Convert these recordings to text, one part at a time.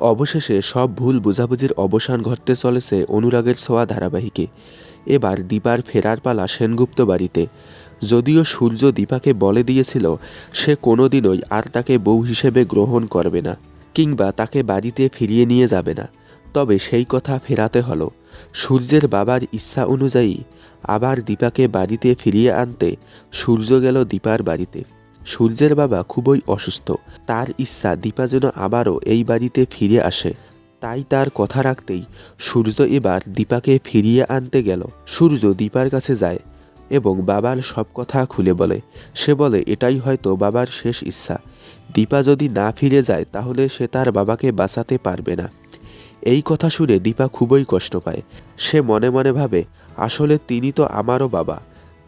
অবশেষে সব ভুল বোঝাবুঝির অবসান ঘটতে চলেছে অনুরাগের ছোঁয়া ধারাবাহিকে। এবার দীপার ফেরার পালা সেনগুপ্ত বাড়িতে। যদিও সূর্য দীপাকে বলে দিয়েছিল, সে কোনোদিনই আর তাকে বউ হিসেবে গ্রহণ করবে না, কিংবা তাকে বাড়িতে ফিরিয়ে নিয়ে যাবে না। তবে সেই কথা ফেরাতে হলো। সূর্যের বাবার ইচ্ছা অনুযায়ী আবার দীপাকে বাড়িতে ফিরিয়ে আনতে সূর্য গেল দীপার বাড়িতে। সূর্যের বাবা খুবই অসুস্থ। তার ইচ্ছা দীপা যেন আবারও এই বাড়িতে ফিরে আসে। তাই তার কথা রাখতেই সূর্য এবার দীপাকে ফিরিয়ে আনতে গেল। সূর্য দীপার কাছে যায় এবং বাবার সব কথা খুলে বলে। সে বলে, এটাই হয়তো বাবার শেষ ইচ্ছা। দীপা যদি না ফিরে যায়, তাহলে সে তার বাবাকে বাঁচাতে পারবে না। এই কথা শুনে দীপা খুবই কষ্ট পায়। সে মনে মনে ভাবে, আসলে তিনি তো আমারও বাবা।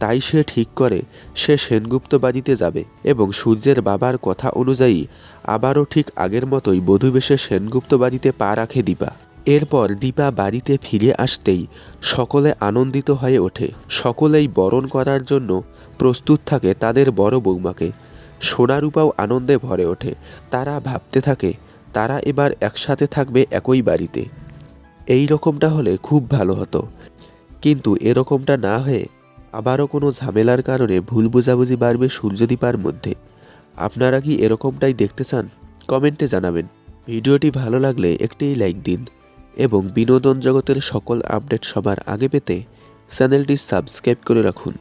তাই সে ঠিক করে, সে সেনগুপ্ত বাড়িতে যাবে এবং সূর্যের বাবার কথা অনুযায়ী আবারও ঠিক আগের মতোই বধূবেশে সেনগুপ্ত বাড়িতে পা রাখে দীপা। এরপর দীপা বাড়িতে ফিরে আসতেই সকলে আনন্দিত হয়ে ওঠে। সকলেই বরণ করার জন্য প্রস্তুত থাকে তাদের বড় বৌমাকে। সোনারূপাও আনন্দে ভরে ওঠে। তারা ভাবতে থাকে, তারা এবার একসাথে থাকবে একই বাড়িতে। এই রকমটা হলে খুব ভালো হতো। কিন্তু এরকমটা না হয়ে আবারও কোনো ঝামেলার কারণে ভুল বোঝাবুঝি বাড়বে সূর্যদীপার মধ্যে। আপনারা কি এরকমটাই দেখতে চান? কমেন্টে জানাবেন। ভিডিওটি ভালো লাগলে একটি লাইক দিন এবং বিনোদন জগতের সকল আপডেট সবার আগে পেতে চ্যানেলটি সাবস্ক্রাইব করে রাখুন।